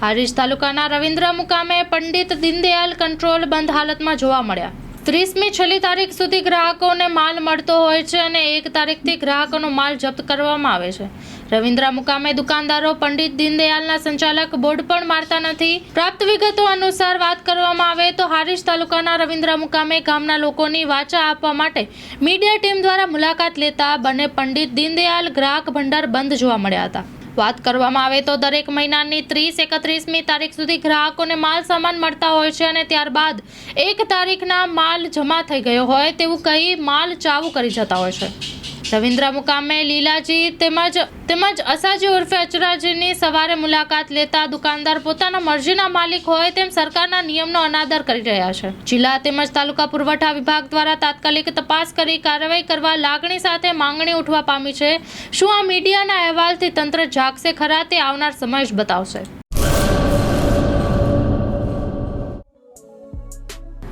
હારીજ તાલુકાના રવિન્દ્ર મુકામે પંડિત દીનદયાલ કંટ્રોલ બંધ હાલતમાં જોવા મળ્યા. ત્રીસમી છેલ્લી તારીખ સુધી ગ્રાહકોને માલ મળતો હોય છે અને એક તારીખથી ગ્રાહકોનો માલ જપ્ત કરવામાં આવે છે. રવિન્દ્ર મુકામે દુકાનદારો પંડિત દીનદયાલના સંચાલક બોર્ડ પણ મારતા નથી. પ્રાપ્ત વિગતો અનુસાર વાત કરવામાં આવે તો હારીજ તાલુકાના રવિન્દ્ર મુકામે ગામના લોકોની વાચા આપવા માટે મીડિયા ટીમ દ્વારા મુલાકાત લેતા બંને પંડિત દીનદયાલ ગ્રાહક ભંડાર બંધ જોવા મળ્યા હતા. વાત કરવામાં આવે તો દરેક મહિનાની ત્રીસ એકત્રીસમી તારીખ સુધી ગ્રાહકોને માલ સામાન મળતા હોય છે અને ત્યારબાદ એક તારીખના માલ જમા થઈ ગયો હોય તેવું કહી માલ ચાવું કરી જતા હોય છે. રવિન્દ્ર મુકામે લીલાજી તેમજ તેમજ અસાજી ઉર્ફે અચરાજીની સવારે મુલાકાત લેતા દુકાનદાર પોતાના મરજીના માલિક હોય તેમ સરકારના નિયમનો અનાદર કરી રહ્યા છે. જિલ્લા તેમજ તાલુકા પુરવઠા વિભાગ દ્વારા તાત્કાલિક તપાસ કરી કાર્યવાહી કરવા લાગણી સાથે માંગણી ઉઠવા પામી છે. શું આ મીડિયાના અહેવાલથી તંત્ર જાગશે ખરા તે આવનાર સમય જ બતાવશે.